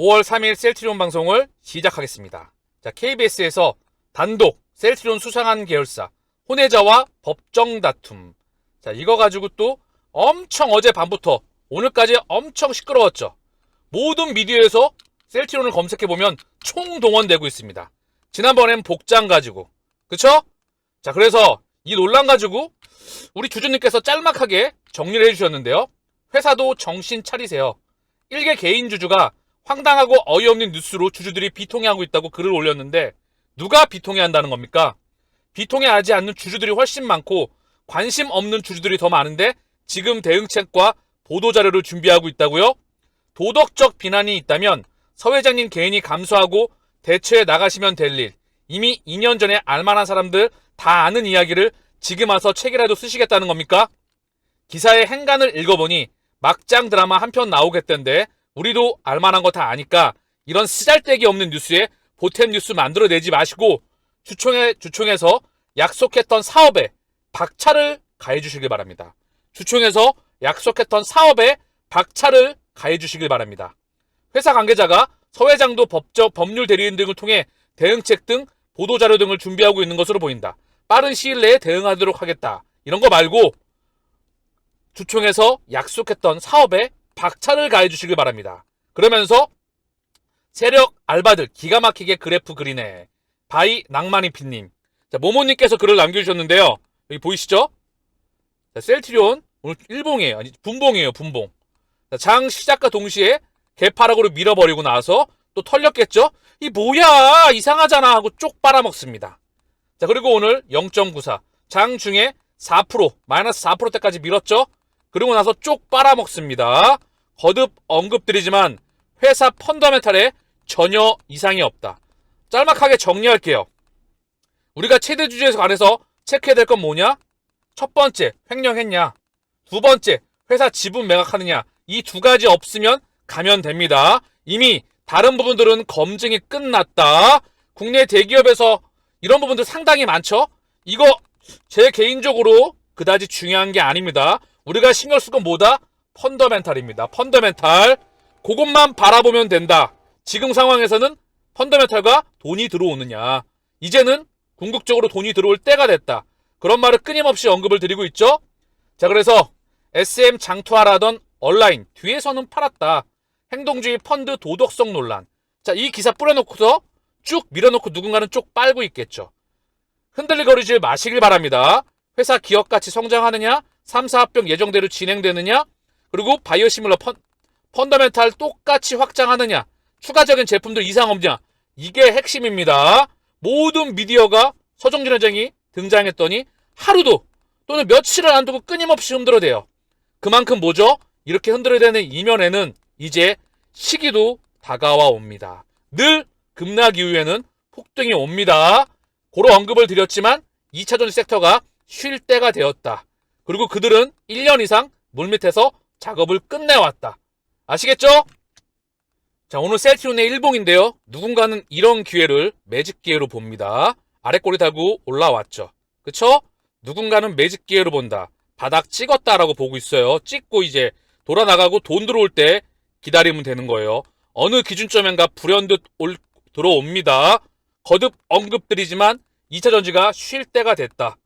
5월 3일 셀트리온 방송을 시작하겠습니다. 자, KBS에서 단독 셀트리온 수상한 계열사 혼외자와 법정 다툼. 자, 이거 가지고 또 엄청 어제 밤부터 오늘까지 엄청 시끄러웠죠. 모든 미디어에서 셀트리온을 검색해보면 총동원되고 있습니다. 지난번엔 복장 가지고. 그쵸? 자, 그래서 이 논란 가지고 우리 주주님께서 짤막하게 정리를 해주셨는데요. 회사도 정신 차리세요. 일개 개인 주주가 황당하고 어이없는 뉴스로 주주들이 비통해하고 있다고 글을 올렸는데 누가 비통해한다는 겁니까? 비통해하지 않는 주주들이 훨씬 많고 관심 없는 주주들이 더 많은데 지금 대응책과 보도자료를 준비하고 있다고요? 도덕적 비난이 있다면 서 회장님 개인이 감수하고 대처해 나가시면 될 일. 이미 2년 전에 알만한 사람들 다 아는 이야기를 지금 와서 책이라도 쓰시겠다는 겁니까? 기사의 행간을 읽어보니 막장 드라마 한 편 나오겠던데 우리도 알만한 거 다 아니까 이런 쓰잘데기 없는 뉴스에 보탬 뉴스 만들어내지 마시고 주총에 주총에서 약속했던 사업에 박차를 가해 주시길 바랍니다. 주총에서 약속했던 사업에 박차를 가해 주시길 바랍니다. 회사 관계자가 서 회장도 법적 법률 대리인 등을 통해 대응책 등 보도 자료 등을 준비하고 있는 것으로 보인다. 빠른 시일 내에 대응하도록 하겠다. 이런 거 말고 주총에서 약속했던 사업에 박차를 가해 주시길 바랍니다. 그러면서 세력 알바들 기가 막히게 그래프 그리네. 바이 낭만이 피님. 자, 모모님께서 글을 남겨주셨는데요. 여기 보이시죠? 자, 셀트리온 오늘 일봉이에요. 아니 분봉이에요. 분봉. 자, 장 시작과 동시에 개파락으로 밀어버리고 나서 또 털렸겠죠? 이 뭐야 이상하잖아 하고 쪽 빨아먹습니다. 자 그리고 오늘 0.94. 장 중에 4% 마이너스 4%대까지 밀었죠? 그리고 나서 쪽 빨아먹습니다. 거듭 언급드리지만 회사 펀더멘탈에 전혀 이상이 없다. 짤막하게 정리할게요. 우리가 최대 주주에서 관해서 체크해야 될 건 뭐냐? 첫 번째, 횡령했냐? 두 번째, 회사 지분 매각하느냐? 이 두 가지 없으면 가면 됩니다. 이미 다른 부분들은 검증이 끝났다. 국내 대기업에서 이런 부분들 상당히 많죠? 이거 제 개인적으로 그다지 중요한 게 아닙니다. 우리가 신경 쓸 건 뭐다? 펀더멘탈입니다. 펀더멘탈. 그것만 바라보면 된다. 지금 상황에서는 펀더멘탈과 돈이 들어오느냐. 이제는 궁극적으로 돈이 들어올 때가 됐다. 그런 말을 끊임없이 언급을 드리고 있죠. 자, 그래서 SM 장투하라던 온라인 뒤에서는 팔았다. 행동주의 펀드 도덕성 논란. 자, 이 기사 뿌려놓고서 쭉 밀어놓고 누군가는 쪽 빨고 있겠죠. 흔들리거리지 마시길 바랍니다. 회사 기업 가치 성장하느냐, 3, 4합병 예정대로 진행되느냐, 그리고 바이오시밀러 펀, 펀더멘탈 똑같이 확장하느냐, 추가적인 제품들 이상 없냐, 이게 핵심입니다. 모든 미디어가 서정진 회장이 등장했더니 하루도 또는 며칠을 안 두고 끊임없이 흔들어대요. 그만큼 뭐죠? 이렇게 흔들어대는 이면에는 이제 시기도 다가와 옵니다. 늘 급락 이후에는 폭등이 옵니다. 고로 언급을 드렸지만 2차전 섹터가 쉴 때가 되었다. 그리고 그들은 1년 이상 물밑에서 작업을 끝내왔다. 아시겠죠? 자, 오늘 셀티온의 일봉인데요. 누군가는 이런 기회를 매직 기회로 봅니다. 아래 꼬리 달고 올라왔죠. 그쵸? 누군가는 매직 기회로 본다. 바닥 찍었다라고 보고 있어요. 찍고 이제 돌아 나가고 돈 들어올 때 기다리면 되는 거예요. 어느 기준점인가 불현듯 올, 들어옵니다. 거듭 언급드리지만 2차 전지가 쉴 때가 됐다.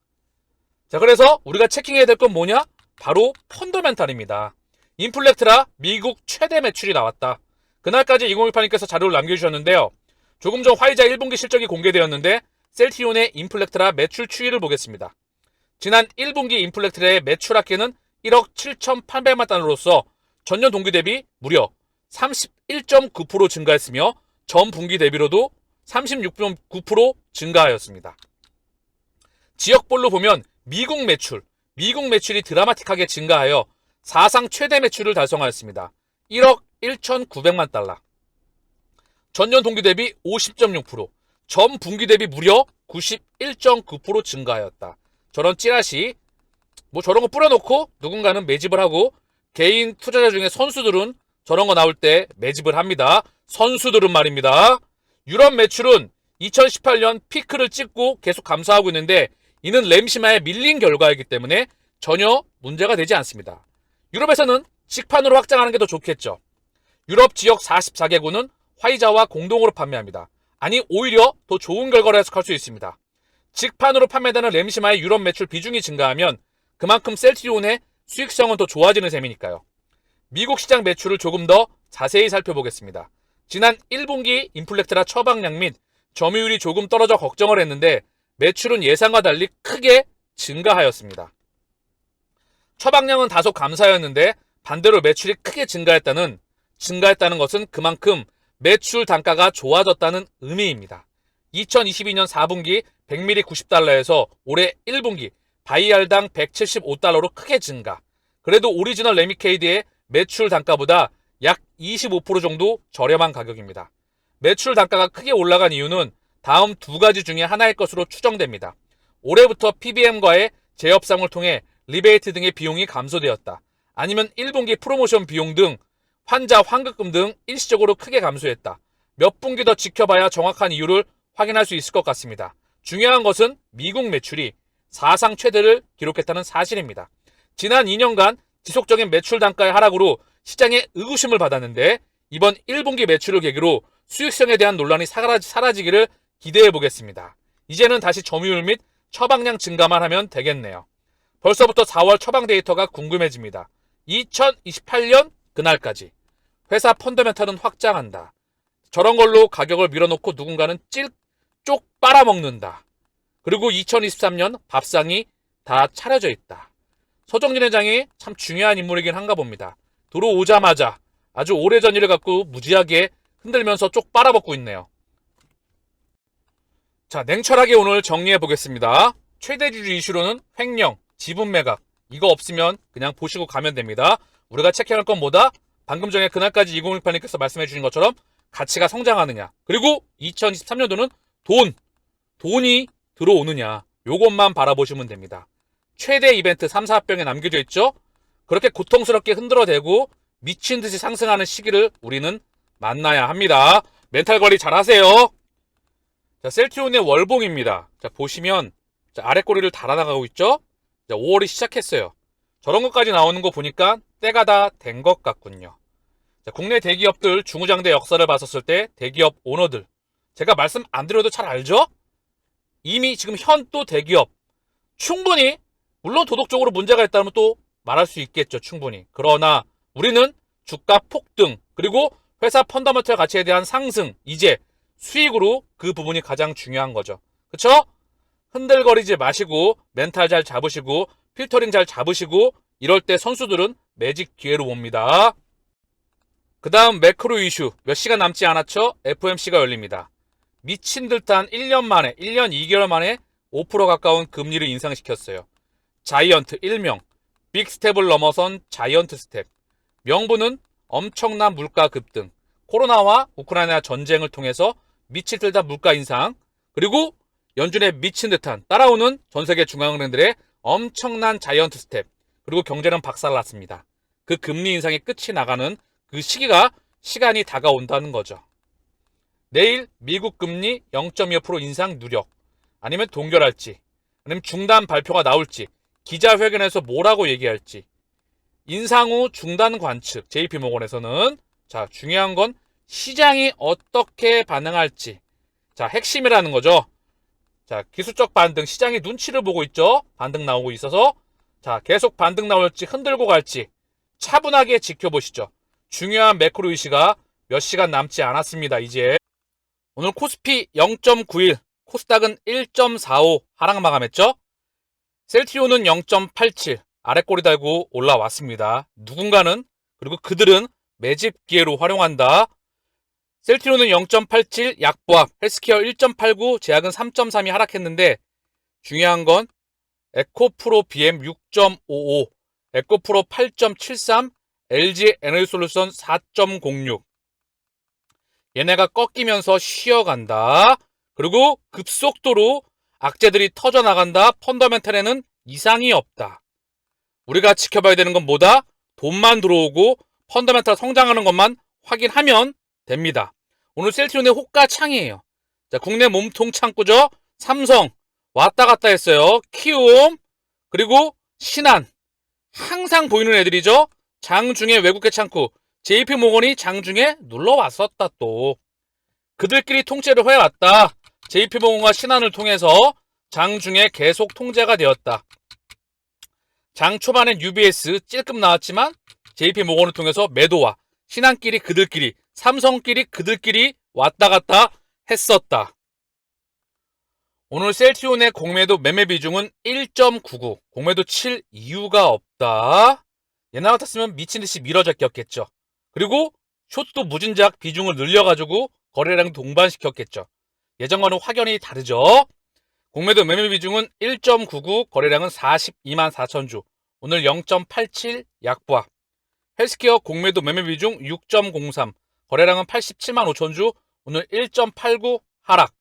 자, 그래서 우리가 체킹해야 될 건 뭐냐? 바로 펀더멘탈입니다. 인플렉트라 미국 최대 매출이 나왔다. 그날까지 2018님께서 자료를 남겨주셨는데요. 조금 전 화이자 1분기 실적이 공개되었는데 셀티온의 인플렉트라 매출 추이를 보겠습니다. 지난 1분기 인플렉트라의 매출 합계는 1억 7,800만 달러로서 전년 동기 대비 무려 31.9% 증가했으며 전 분기 대비로도 36.9% 증가하였습니다. 지역별로 보면 미국 매출, 미국 매출이 드라마틱하게 증가하여 사상 최대 매출을 달성하였습니다. 1억 1,900만 달러. 전년 동기 대비 50.6%, 전 분기 대비 무려 91.9% 증가하였다. 저런 찌라시, 뭐 저런 거 뿌려놓고 누군가는 매집을 하고 개인 투자자 중에 선수들은 저런 거 나올 때 매집을 합니다. 선수들은 말입니다. 유럽 매출은 2018년 피크를 찍고 계속 감소하고 있는데 이는 램시마에 밀린 결과이기 때문에 전혀 문제가 되지 않습니다. 유럽에서는 직판으로 확장하는 게 더 좋겠죠. 유럽 지역 44개국은 화이자와 공동으로 판매합니다. 아니 오히려 더 좋은 결과를 해석할 수 있습니다. 직판으로 판매되는 램시마의 유럽 매출 비중이 증가하면 그만큼 셀트리온의 수익성은 더 좋아지는 셈이니까요. 미국 시장 매출을 조금 더 자세히 살펴보겠습니다. 지난 1분기 인플렉트라 처방량 및 점유율이 조금 떨어져 걱정을 했는데 매출은 예상과 달리 크게 증가하였습니다. 처방량은 다소 감사였는데 반대로 매출이 크게 증가했다는 증가했다는 것은 그만큼 매출 단가가 좋아졌다는 의미입니다. 2022년 4분기 100ml 90달러에서 올해 1분기 바이알당 175달러로 크게 증가. 그래도 오리지널 레미케이드의 매출 단가보다 약 25% 정도 저렴한 가격입니다. 매출 단가가 크게 올라간 이유는 다음 두 가지 중에 하나일 것으로 추정됩니다. 올해부터 PBM과의 재협상을 통해 리베이트 등의 비용이 감소되었다. 아니면 1분기 프로모션 비용 등 환자 환급금 등 일시적으로 크게 감소했다. 몇 분기 더 지켜봐야 정확한 이유를 확인할 수 있을 것 같습니다. 중요한 것은 미국 매출이 사상 최대를 기록했다는 사실입니다. 지난 2년간 지속적인 매출 단가의 하락으로 시장의 의구심을 받았는데 이번 1분기 매출을 계기로 수익성에 대한 논란이 사라지, 사라지기를 기대해 보겠습니다. 이제는 다시 점유율 및 처방량 증가만 하면 되겠네요. 벌써부터 4월 처방 데이터가 궁금해집니다. 2028년 그날까지 회사 펀더멘탈은 확장한다. 저런 걸로 가격을 밀어놓고 누군가는 찔, 쪽 빨아먹는다. 그리고 2023년 밥상이 다 차려져 있다. 서정진 회장이 참 중요한 인물이긴 한가 봅니다. 들어오자마자 아주 오래전 일을 갖고 무지하게 흔들면서 쪽 빨아먹고 있네요. 자, 냉철하게 오늘 정리해 보겠습니다. 최대 주주 이슈로는 횡령, 지분 매각. 이거 없으면 그냥 보시고 가면 됩니다. 우리가 체크할 건 뭐다? 방금 전에 그날까지 2018님께서 말씀해 주신 것처럼 가치가 성장하느냐. 그리고 2023년도는 돈, 돈이 들어오느냐. 요것만 바라보시면 됩니다. 최대 이벤트 3, 4병에 남겨져 있죠? 그렇게 고통스럽게 흔들어대고 미친 듯이 상승하는 시기를 우리는 만나야 합니다. 멘탈 관리 잘 하세요. 자, 셀트리온의 월봉입니다. 자, 보시면 자, 아래 꼬리를 달아나가고 있죠? 자, 5월이 시작했어요. 저런 것까지 나오는 거 보니까 때가 다 된 것 같군요. 자, 국내 대기업들 중후장대 역사를 봤었을 때 대기업 오너들 제가 말씀 안 드려도 잘 알죠? 이미 지금 현 또 대기업 충분히 물론 도덕적으로 문제가 있다면 또 말할 수 있겠죠 충분히 그러나 우리는 주가 폭등 그리고 회사 펀더먼털 가치에 대한 상승 이제 수익으로 그 부분이 가장 중요한 거죠 그쵸? 흔들거리지 마시고 멘탈 잘 잡으시고 필터링 잘 잡으시고 이럴 때 선수들은 매직 기회로 옵니다. 그 다음 매크로 이슈. 몇 시간 남지 않았죠? FOMC가 열립니다. 미친 듯한 1년 만에 1년 2개월 만에 5% 가까운 금리를 인상시켰어요. 자이언트 일명. 빅스텝을 넘어선 자이언트 스텝. 명분은 엄청난 물가 급등. 코로나와 우크라이나 전쟁을 통해서 미칠 듯한 물가 인상. 그리고 연준의 미친 듯한 따라오는 전 세계 중앙은행들의 엄청난 자이언트 스텝 그리고 경제는 박살났습니다. 그 금리 인상의 끝이 나가는 그 시기가 시간이 다가온다는 거죠. 내일 미국 금리 0.25% 인상 누력 아니면 동결할지 아니면 중단 발표가 나올지 기자회견에서 뭐라고 얘기할지 인상 후 중단 관측 JP모건에서는 자 중요한 건 시장이 어떻게 반응할지 자 핵심이라는 거죠. 자 기술적 반등 시장이 눈치를 보고 있죠. 반등 나오고 있어서 자 계속 반등 나올지 흔들고 갈지 차분하게 지켜보시죠. 중요한 매크로 이슈가 몇 시간 남지 않았습니다. 이제 오늘 코스피 0.91 코스닥은 1.45 하락 마감했죠. 셀트리온은 0.87 아래 꼬리 달고 올라왔습니다. 누군가는 그리고 그들은 매집 기회로 활용한다. 셀트리온은 0.87 약보합, 헬스케어 1.89, 제약은 3.3이 하락했는데 중요한 건 에코프로 BM 6.55, 에코프로 8.73, LG 에너지솔루션 4.06 얘네가 꺾이면서 쉬어간다. 그리고 급속도로 악재들이 터져나간다. 펀더멘탈에는 이상이 없다. 우리가 지켜봐야 되는 건 뭐다? 돈만 들어오고 펀더멘탈 성장하는 것만 확인하면 됩니다. 오늘 셀트리온의 호가 창이에요. 자, 국내 몸통 창구죠? 삼성 왔다 갔다 했어요. 키움 그리고 신한 항상 보이는 애들이죠. 장중에 외국계 창구 JP 모건이 장중에 놀러 왔었다 또. 그들끼리 통제를 해왔다. JP모건과 신한을 통해서 장중에 계속 통제가 되었다. 장 초반엔 UBS 찔끔 나왔지만 JP모건을 통해서 매도와 신한끼리 그들끼리 삼성끼리 그들끼리 왔다 갔다 했었다. 오늘 셀트리온의 공매도 매매 비중은 1.99. 공매도 칠 이유가 없다. 옛날 같았으면 미친 듯이 밀어제꼈겠죠. 그리고 숏도 무진작 비중을 늘려가지고 거래량 동반시켰겠죠. 예전과는 확연히 다르죠. 공매도 매매 비중은 1.99, 거래량은 42만 4천 주. 오늘 0.87 약보합. 헬스케어 공매도 매매 비중 6.03, 거래량은 87만 5천 주. 오늘 1.89 하락.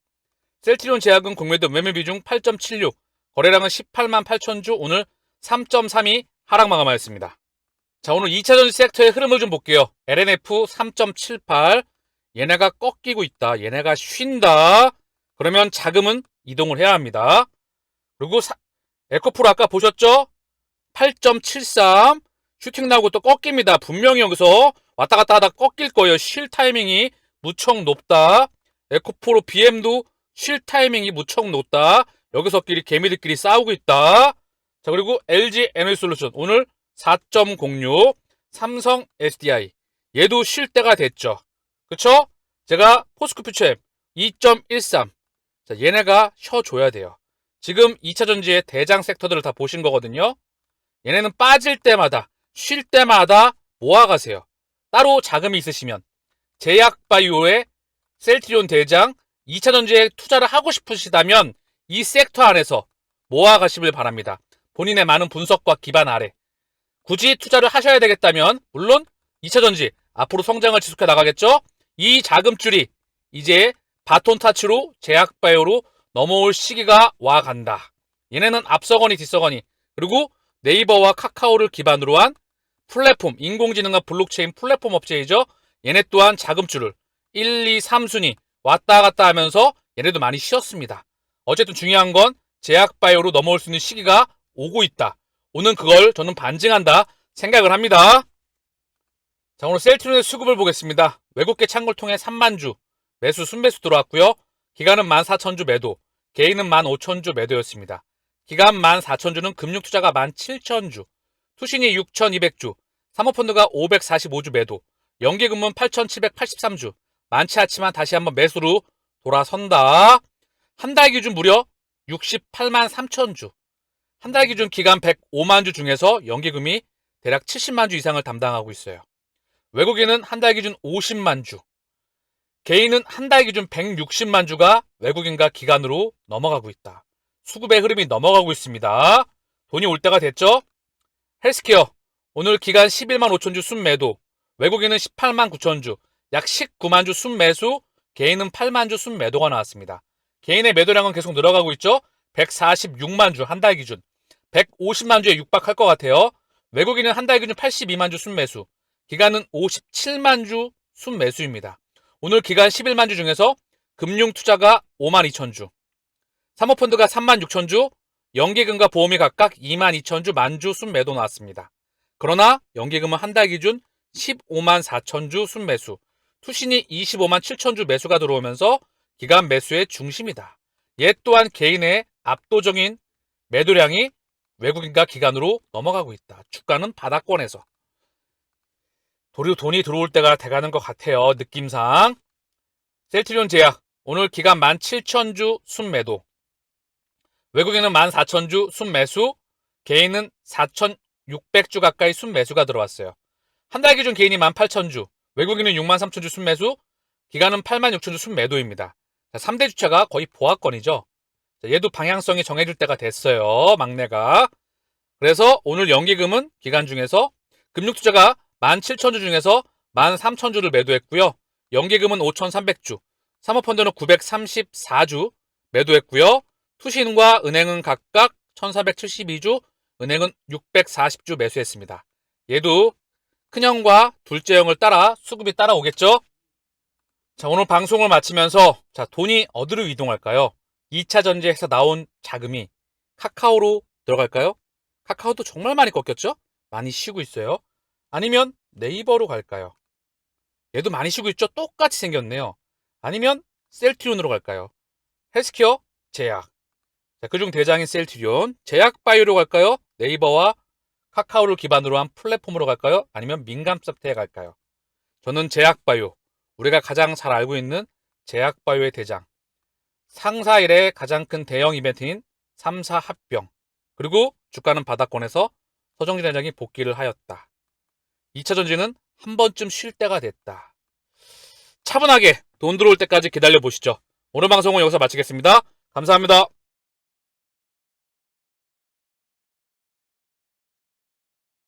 셀트리온 제약은 공매도 매매 비중 8.76, 거래량은 18만 8천 주. 오늘 3.32 하락 마감하였습니다. 자, 오늘 2차 전지 섹터의 흐름을 좀 볼게요. LNF 3.78. 얘네가 꺾이고 있다. 얘네가 쉰다. 그러면 자금은 이동을 해야 합니다. 그리고 사- 에코프로 아까 보셨죠? 8.73. 슈팅 나오고 또 꺾입니다. 분명히 여기서 왔다 갔다 하다 꺾일 거예요. 쉴 타이밍이 무척 높다. 에코프로 BM도 쉴 타이밍이 무척 높다. 여기서끼리 개미들끼리 싸우고 있다. 자, 그리고 LG 에너지 솔루션 오늘 4.06 삼성 SDI 얘도 쉴 때가 됐죠. 그쵸? 제가 포스코 퓨처엠 2.13 자, 얘네가 쉬어줘야 돼요. 지금 2차 전지의 대장 섹터들을 다 보신 거거든요. 얘네는 빠질 때마다 쉴 때마다 모아가세요. 따로 자금이 있으시면 제약바이오의 셀트리온 대장 2차 전지에 투자를 하고 싶으시다면 이 섹터 안에서 모아가시길 바랍니다. 본인의 많은 분석과 기반 아래 굳이 투자를 하셔야 되겠다면 물론 2차 전지 앞으로 성장을 지속해 나가겠죠. 이 자금줄이 이제 바톤 타치로 제약바이오로 넘어올 시기가 와 간다. 얘네는 앞서거니 뒤서거니 그리고 네이버와 카카오를 기반으로 한 플랫폼 인공지능과 블록체인 플랫폼 업체이죠. 얘네 또한 자금줄을 1, 2, 3순위 왔다 갔다 하면서 얘네도 많이 쉬었습니다. 어쨌든 중요한 건 제약바이오로 넘어올 수 있는 시기가 오고 있다. 오늘 그걸 저는 반증한다 생각을 합니다. 자, 오늘 셀트리온의 수급을 보겠습니다. 외국계 창구를 통해 3만 주 매수 순매수 들어왔고요. 기간은 14,000주 매도, 개인은 15,000주 매도였습니다. 기간 14,000주는 금융투자가 17,000주, 투신이 6,200주, 사모펀드가 545주 매도, 연기금은 8,783주, 많지 않지만 다시 한번 매수로 돌아선다. 한 달 기준 무려 68만 3천 주. 한 달 기준 기간 105만 주 중에서 연기금이 대략 70만 주 이상을 담당하고 있어요. 외국인은 한 달 기준 50만 주. 개인은 한 달 기준 160만 주가 외국인과 기간으로 넘어가고 있다. 수급의 흐름이 넘어가고 있습니다. 돈이 올 때가 됐죠? 헬스케어. 오늘 기간 11만 5천 주 순매도. 외국인은 18만 9천 주. 약 19만 주 순매수. 개인은 8만 주 순매도가 나왔습니다. 개인의 매도량은 계속 늘어가고 있죠? 146만 주 한 달 기준. 150만 주에 육박할 것 같아요. 외국인은 한 달 기준 82만 주 순매수. 기간은 57만 주 순매수입니다. 오늘 기간 11만 주 중에서 금융투자가 5만 2천 주, 사모펀드가 3만 6천 주, 연기금과 보험이 각각 2만 2천 주 만주 순매도 나왔습니다. 그러나 연기금은 한 달 기준 15만 4천 주 순매수, 투신이 25만 7천 주 매수가 들어오면서 기간 매수의 중심이다. 얘 또한 개인의 압도적인 매도량이 외국인과 기관으로 넘어가고 있다. 주가는 바닥권에서. 도리어 돈이 들어올 때가 돼가는 것 같아요. 느낌상. 셀트리온 제약. 오늘 기간 17,000주 순매도. 외국인은 14,000주 순매수. 개인은 4,600주 가까이 순매수가 들어왔어요. 한 달 기준 개인이 18,000주. 외국인은 63,000주 순매수. 기간은 86,000주 순매도입니다. 3대 주차가 거의 보합권이죠. 자, 얘도 방향성이 정해질 때가 됐어요. 막내가. 그래서 오늘 연기금은 기간 중에서 금융투자가 17,000주 중에서 13,000주를 매도했고요. 연기금은 5,300주, 사모펀드는 934주 매도했고요. 투신과 은행은 각각 1,472주, 은행은 640주 매수했습니다. 얘도 큰형과 둘째 형을 따라 수급이 따라오겠죠? 자, 오늘 방송을 마치면서 자, 돈이 어디로 이동할까요? 2차 전지에서 나온 자금이 카카오로 들어갈까요? 카카오도 정말 많이 꺾였죠? 많이 쉬고 있어요. 아니면 네이버로 갈까요? 얘도 많이 쉬고 있죠? 똑같이 생겼네요. 아니면 셀트리온으로 갈까요? 헬스케어, 제약. 자, 그중 대장인 셀트리온, 제약바이오로 갈까요? 네이버와 카카오를 기반으로 한 플랫폼으로 갈까요? 아니면 민감소프트에 갈까요? 저는 제약바이오, 우리가 가장 잘 알고 있는 제약바이오의 대장, 상사 일의 가장 큰 대형 이벤트인 3사 합병, 그리고 주가는 바닥권에서 서정진 회장이 복귀를 하였다. 2차 전지는 한 번쯤 쉴 때가 됐다. 차분하게 돈 들어올 때까지 기다려 보시죠. 오늘 방송은 여기서 마치겠습니다. 감사합니다.